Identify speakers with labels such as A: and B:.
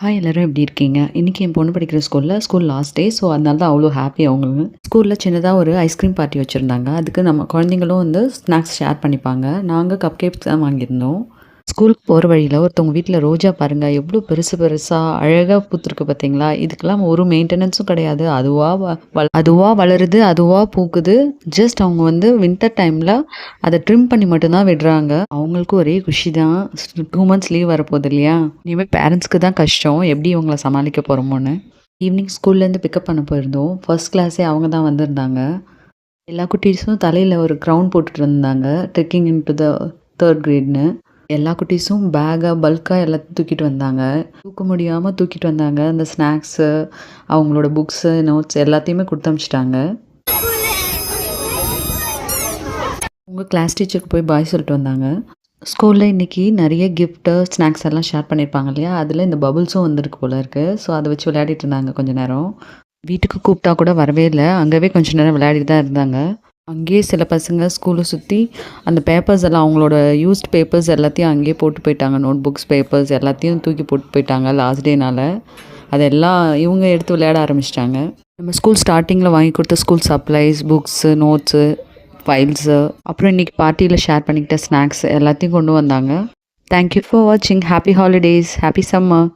A: Hi எல்லோரும் எப்படி இருக்கீங்க? இன்றைக்கி என் பொண்ணு படிக்கிற ஸ்கூலில் ஸ்கூல் லாஸ்ட் டே. ஸோ, அதனால தான் அவ்வளோ ஹாப்பி அவங்களுக்கு. ஸ்கூலில் சின்னதாக ஒரு ஐஸ்கிரீம் பார்ட்டி வச்சிருந்தாங்க. அதுக்கு நம்ம குழந்தைங்களும் வந்து ஸ்நாக்ஸ் ஷேர் பண்ணிப்பாங்க. நாங்கள் கப் கேக்ஸ் தான் வாங்கியிருந்தோம். ஸ்கூலுக்கு போகிற வழியில் ஒருத்தவங்க வீட்டில் ரோஜா பாருங்கள் எவ்வளோ பெருசு பெருசாக அழகாக பூத்திருக்கு பார்த்தீங்களா? இதுக்கெல்லாம் ஒரு மெயின்டெனன்ஸும் கிடையாது. அதுவாக வள அதுவாக வளருது, அதுவாக பூக்குது. ஜஸ்ட் அவங்க வந்து வின்டர் டைமில் அதை ட்ரிம் பண்ணி மட்டும்தான் விடுறாங்க. அவங்களுக்கு ஒரே குஷி தான். டூ மந்த்ஸ் லீவ் வரப்போகுது இல்லையா? இனிமேல் பேரண்ட்ஸ்க்கு தான் கஷ்டம். எப்படி இவங்கள சமாளிக்க போகிறோமோன்னு ஈவினிங் ஸ்கூல்லேருந்து பிக்கப் பண்ண போயிருந்தோம். ஃபர்ஸ்ட் கிளாஸே அவங்க தான் வந்திருந்தாங்க. எல்லா குட்டீஸும் தலையில் ஒரு க்ரௌண்ட் போட்டுட்டு இருந்தாங்க. ட்ரெக்கிங் இன்டு த தேர்ட் கிரேட்னு எல்லா குட்டீஸும் பேக்காக பல்க்காக எல்லாத்தையும் தூக்கிட்டு வந்தாங்க. தூக்க முடியாமல் தூக்கிட்டு வந்தாங்க. அந்த ஸ்நாக்ஸு, அவங்களோட புக்ஸு, நோட்ஸ் எல்லாத்தையுமே கொடுத்தமிச்சிட்டாங்க அவங்க உங்க கிளாஸ் டீச்சருக்கு போய் பாய் சொல்லிட்டு வந்தாங்க. ஸ்கூலில் இன்னைக்கு நிறைய கிஃப்ட்டு, ஸ்நாக்ஸ் எல்லாம் ஷேர் பண்ணியிருப்பாங்க இல்லையா? அதில் இந்த பபுள்ஸும் வந்திருக்கு போல இருக்குது ஸோ, அதை வச்சு விளையாடிட்டு இருந்தாங்க கொஞ்சம் நேரம். வீட்டுக்கு கூப்பிட்டா கூட வரவே இல்லை அங்கேவே கொஞ்சம் நேரம் விளையாடிட்டு தான் இருந்தாங்க. அங்கேயே சில பசங்க ஸ்கூலை சுற்றி அந்த பேப்பர்ஸ் எல்லாம் அவங்களோட யூஸ்ட் பேப்பர்ஸ் எல்லாத்தையும் அங்கேயே போட்டு போயிட்டாங்க. நோட் புக்ஸ், பேப்பர்ஸ் எல்லாத்தையும் தூக்கி போட்டு போயிட்டாங்க லாஸ்ட் டேனால் அதெல்லாம் இவங்க எடுத்து விளையாட ஆரம்பிச்சிட்டாங்க நம்ம ஸ்கூல் ஸ்டார்டிங்கில் வாங்கி கொடுத்த school supplies, books, notes, files, அப்புறம் இன்னைக்கு பார்ட்டியில் ஷேர் பண்ணிக்கிட்ட ஸ்நாக்ஸ் எல்லாத்தையும் கொண்டு வந்தாங்க. தேங்க் யூ ஃபார் வாட்சிங். Happy holidays. Happy summer.